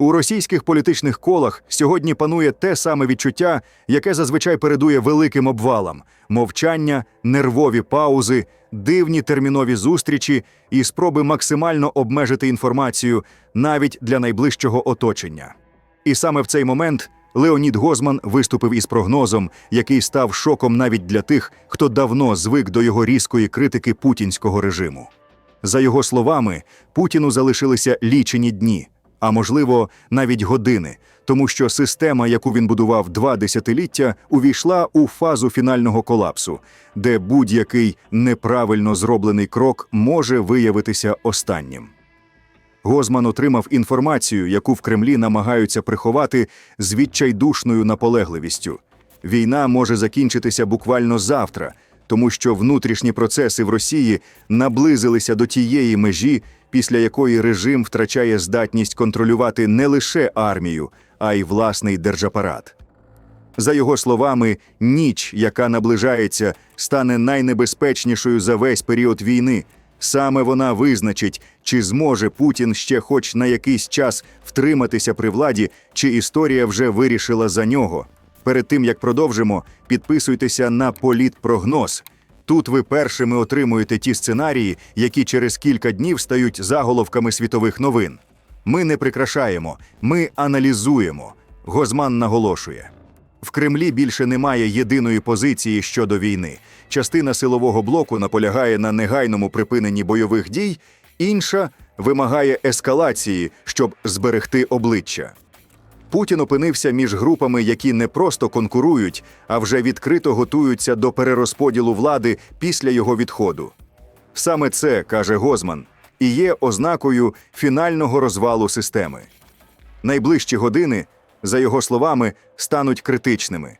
У російських політичних колах сьогодні панує те саме відчуття, яке зазвичай передує великим обвалам: мовчання, нервові паузи, дивні термінові зустрічі і спроби максимально обмежити інформацію навіть для найближчого оточення. І саме в цей момент Леонід Гозман виступив із прогнозом, який став шоком навіть для тих, хто давно звик до його різкої критики путінського режиму. За його словами, Путіну залишилися лічені дні, а можливо, навіть години, тому що система, яку він будував два десятиліття, увійшла у фазу фінального колапсу, де будь-який неправильно зроблений крок може виявитися останнім. Гозман отримав інформацію, яку в Кремлі намагаються приховати з відчайдушною наполегливістю. Війна може закінчитися буквально завтра, тому що внутрішні процеси в Росії наблизилися до тієї межі, після якої режим втрачає здатність контролювати не лише армію, а й власний держапарат. За його словами, ніч, яка наближається, стане найнебезпечнішою за весь період війни. Саме вона визначить, чи зможе Путін ще хоч на якийсь час втриматися при владі, чи історія вже вирішила за нього. Перед тим як продовжимо, підписуйтеся на політпрогноз. Тут ви першими отримуєте ті сценарії, які через кілька днів стають заголовками світових новин. Ми не прикрашаємо, ми аналізуємо. Гозман наголошує. В Кремлі більше немає єдиної позиції щодо війни. Частина силового блоку наполягає на негайному припиненні бойових дій, інша вимагає ескалації, щоб зберегти обличчя. Путін опинився між групами, які не просто конкурують, а вже відкрито готуються до перерозподілу влади після його відходу. Саме це, каже Гозман, і є ознакою фінального розвалу системи. Найближчі години, за його словами, стануть критичними.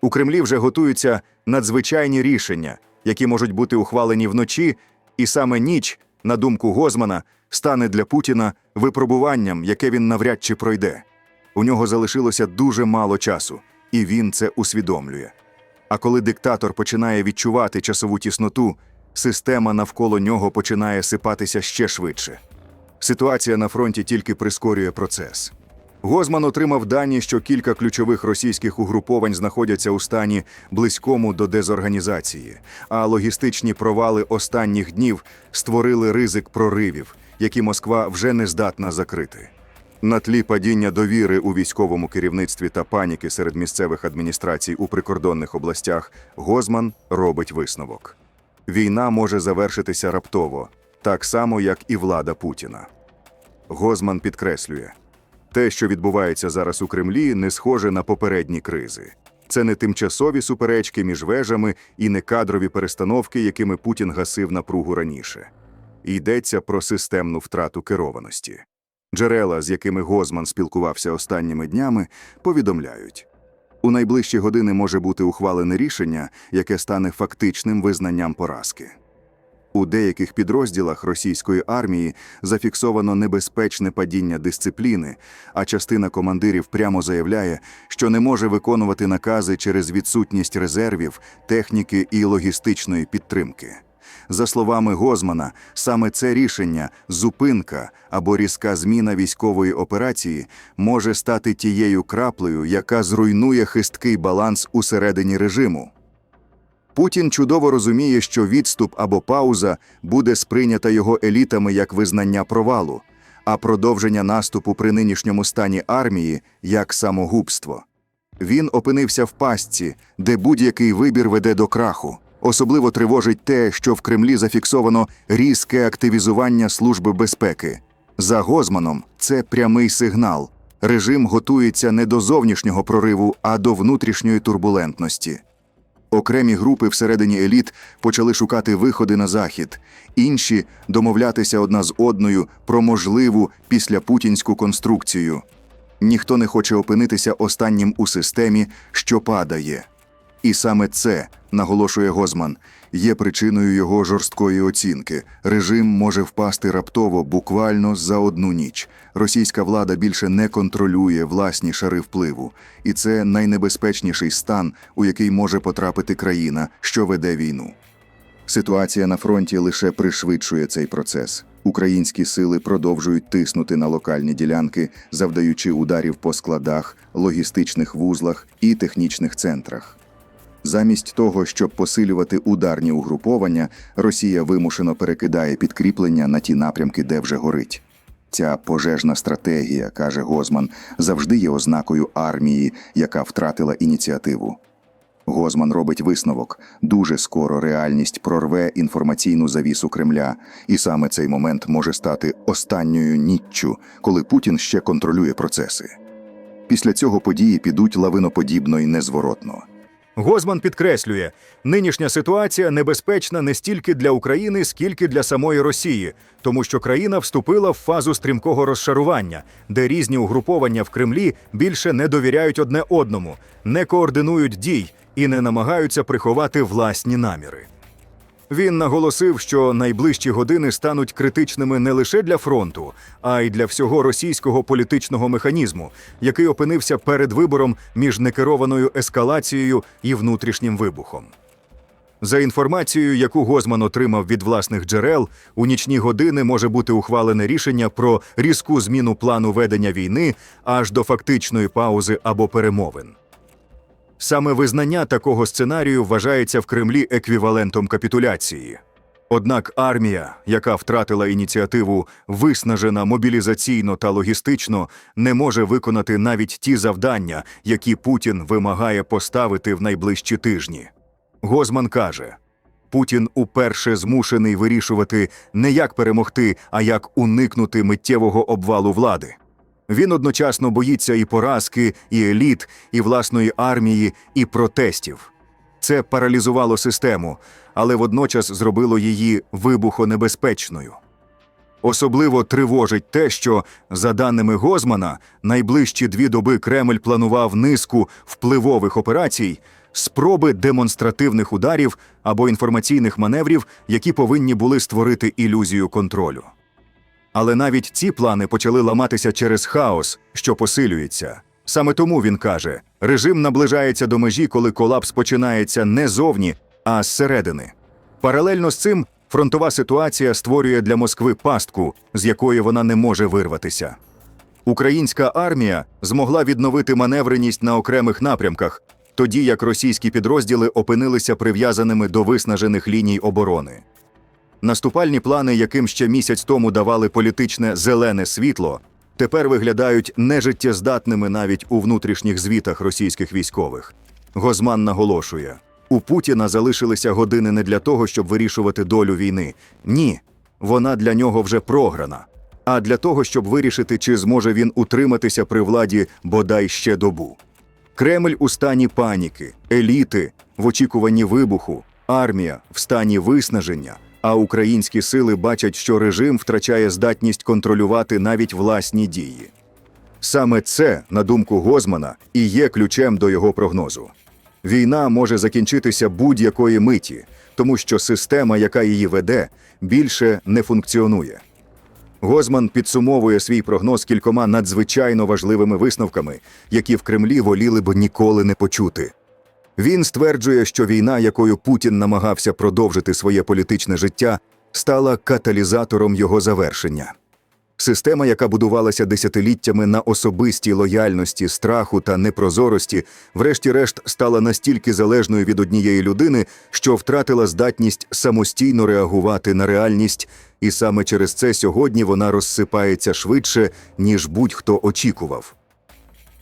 У Кремлі вже готуються надзвичайні рішення, які можуть бути ухвалені вночі, і саме ніч, на думку Гозмана, стане для Путіна випробуванням, яке він навряд чи пройде. У нього залишилося дуже мало часу, і він це усвідомлює. А коли диктатор починає відчувати часову тісноту, система навколо нього починає сипатися ще швидше. Ситуація на фронті тільки прискорює процес. Гозман отримав дані, що кілька ключових російських угруповань знаходяться у стані близькому до дезорганізації, а логістичні провали останніх днів створили ризик проривів, які Москва вже не здатна закрити. На тлі падіння довіри у військовому керівництві та паніки серед місцевих адміністрацій у прикордонних областях Гозман робить висновок: війна може завершитися раптово, так само як і влада Путіна. Гозман підкреслює. Те, що відбувається зараз у Кремлі, не схоже на попередні кризи. Це не тимчасові суперечки між вежами і не кадрові перестановки, якими Путін гасив напругу раніше. Йдеться про системну втрату керованості. Джерела, з якими Гозман спілкувався останніми днями, повідомляють. У найближчі години може бути ухвалене рішення, яке стане фактичним визнанням поразки. У деяких підрозділах російської армії зафіксовано небезпечне падіння дисципліни, а частина командирів прямо заявляє, що не може виконувати накази через відсутність резервів, техніки і логістичної підтримки. За словами Гозмана, саме це рішення, зупинка або різка зміна військової операції може стати тією краплею, яка зруйнує хисткий баланс усередині режиму. Путін чудово розуміє, що відступ або пауза буде сприйнята його елітами як визнання провалу, а продовження наступу при нинішньому стані армії як самогубство. Він опинився в пастці, де будь-який вибір веде до краху. Особливо тривожить те, що в Кремлі зафіксовано різке активізування Служби безпеки. За Гозманом це прямий сигнал. Режим готується не до зовнішнього прориву, а до внутрішньої турбулентності. Окремі групи всередині еліт почали шукати виходи на захід, інші домовлятися одна з одною про можливу післяпутінську конструкцію. Ніхто не хоче опинитися останнім у системі, що падає. І саме це, наголошує Гозман, є причиною його жорсткої оцінки. Режим може впасти раптово, буквально за одну ніч. Російська влада більше не контролює власні шари впливу, і це найнебезпечніший стан, у який може потрапити країна, що веде війну. Ситуація на фронті лише пришвидшує цей процес. Українські сили продовжують тиснути на локальні ділянки, завдаючи ударів по складах, логістичних вузлах і технічних центрах. Замість того, щоб посилювати ударні угруповання, Росія вимушено перекидає підкріплення на ті напрямки, де вже горить. Ця пожежна стратегія, каже Гозман, завжди є ознакою армії, яка втратила ініціативу. Гозман робить висновок: дуже скоро реальність прорве інформаційну завісу Кремля, і саме цей момент може стати останньою ніччю, коли Путін ще контролює процеси. Після цього події підуть лавиноподібно і незворотно. Гозман підкреслює, нинішня ситуація небезпечна не стільки для України, скільки для самої Росії, тому що країна вступила в фазу стрімкого розшарування, де різні угруповання в Кремлі більше не довіряють одне одному, не координують дій і не намагаються приховати власні наміри. Він наголосив, що найближчі години стануть критичними не лише для фронту, а й для всього російського політичного механізму, який опинився перед вибором між некерованою ескалацією і внутрішнім вибухом. За інформацією, яку Гозман отримав від власних джерел, у нічні години може бути ухвалене рішення про різку зміну плану ведення війни аж до фактичної паузи або перемовин. Саме визнання такого сценарію вважається в Кремлі еквівалентом капітуляції. Однак армія, яка втратила ініціативу, виснажена мобілізаційно та логістично, не може виконати навіть ті завдання, які Путін вимагає поставити в найближчі тижні. Гозман каже: Путін уперше змушений вирішувати не як перемогти, а як уникнути миттєвого обвалу влади. Він одночасно боїться і поразки, і еліт, і власної армії, і протестів. Це паралізувало систему, але водночас зробило її вибухонебезпечною. Особливо тривожить те, що, за даними Гозмана, найближчі дві доби Кремль планував низку впливових операцій, спроби демонстративних ударів або інформаційних маневрів, які повинні були створити ілюзію контролю. Але навіть ці плани почали ламатися через хаос, що посилюється. Саме тому він каже: режим наближається до межі, коли колапс починається не зовні, а зсередини. Паралельно з цим фронтова ситуація створює для Москви пастку, з якої вона не може вирватися. Українська армія змогла відновити маневреність на окремих напрямках, тоді як російські підрозділи опинилися прив'язаними до виснажених ліній оборони. Наступальні плани, яким ще місяць тому давали політичне зелене світло, тепер виглядають нежиттєздатними навіть у внутрішніх звітах російських військових. Гозман наголошує: у Путіна залишилися години не для того, щоб вирішувати долю війни. Ні, вона для нього вже програна. А для того, щоб вирішити, чи зможе він утриматися при владі бодай ще добу. Кремль у стані паніки, еліти в очікуванні вибуху, армія в стані виснаження, а українські сили бачать, що режим втрачає здатність контролювати навіть власні дії. Саме це, на думку Гозмана, і є ключем до його прогнозу. Війна може закінчитися будь-якої миті, тому що система, яка її веде, більше не функціонує. Гозман підсумовує свій прогноз кількома надзвичайно важливими висновками, які в Кремлі воліли б ніколи не почути. Він стверджує, що війна, якою Путін намагався продовжити своє політичне життя, стала каталізатором його завершення. Система, яка будувалася десятиліттями на особистій лояльності, страху та непрозорості, врешті-решт стала настільки залежною від однієї людини, що втратила здатність самостійно реагувати на реальність, і саме через це сьогодні вона розсипається швидше, ніж будь-хто очікував.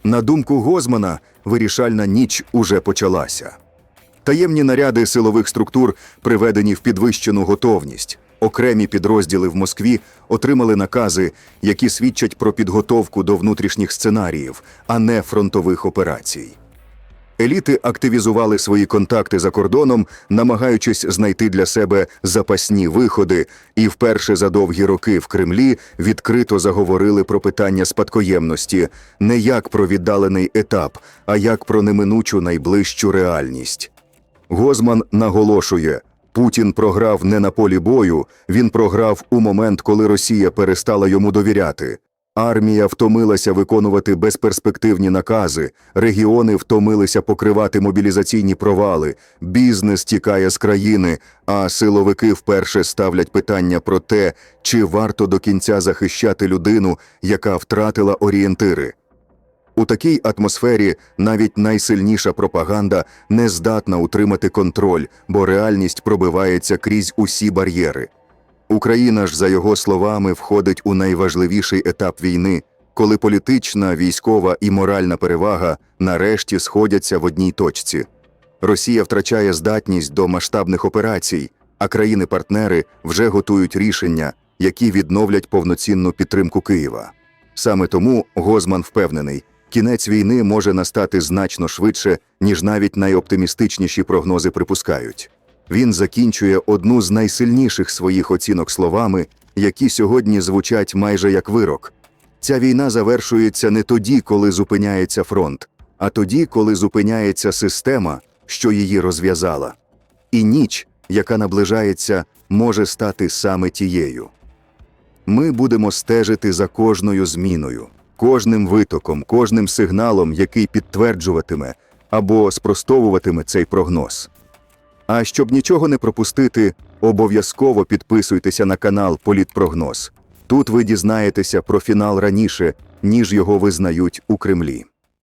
На думку Гозмана, вирішальна ніч уже почалася. Таємні наряди силових структур приведені в підвищену готовність. Окремі підрозділи в Москві отримали накази, які свідчать про підготовку до внутрішніх сценаріїв, а не фронтових операцій. Еліти активізували свої контакти за кордоном, намагаючись знайти для себе запасні виходи, і вперше за довгі роки в Кремлі відкрито заговорили про питання спадкоємності не як про віддалений етап, а як про неминучу найближчу реальність. Гозман наголошує: Путін програв не на полі бою, він програв у момент, коли Росія перестала йому довіряти. Армія втомилася виконувати безперспективні накази, регіони втомилися покривати мобілізаційні провали, бізнес тікає з країни, а силовики вперше ставлять питання про те, чи варто до кінця захищати людину, яка втратила орієнтири. У такій атмосфері навіть найсильніша пропаганда не здатна утримати контроль, бо реальність пробивається крізь усі бар'єри. Україна ж, за його словами, входить у найважливіший етап війни, коли політична, військова і моральна перевага нарешті сходяться в одній точці. Росія втрачає здатність до масштабних операцій, а країни-партнери вже готують рішення, які відновлять повноцінну підтримку Києва. Саме тому Гозман впевнений, кінець війни може настати значно швидше, ніж навіть найоптимістичніші прогнози припускають. Він закінчує одну з найсильніших своїх оцінок словами, які сьогодні звучать майже як вирок. Ця війна завершується не тоді, коли зупиняється фронт, а тоді, коли зупиняється система, що її розв'язала. І ніч, яка наближається, може стати саме тією. Ми будемо стежити за кожною зміною, кожним витоком, кожним сигналом, який підтверджуватиме або спростовуватиме цей прогноз. А щоб нічого не пропустити, обов'язково підписуйтеся на канал Політпрогноз. Тут ви дізнаєтеся про фінал раніше, ніж його визнають у Кремлі.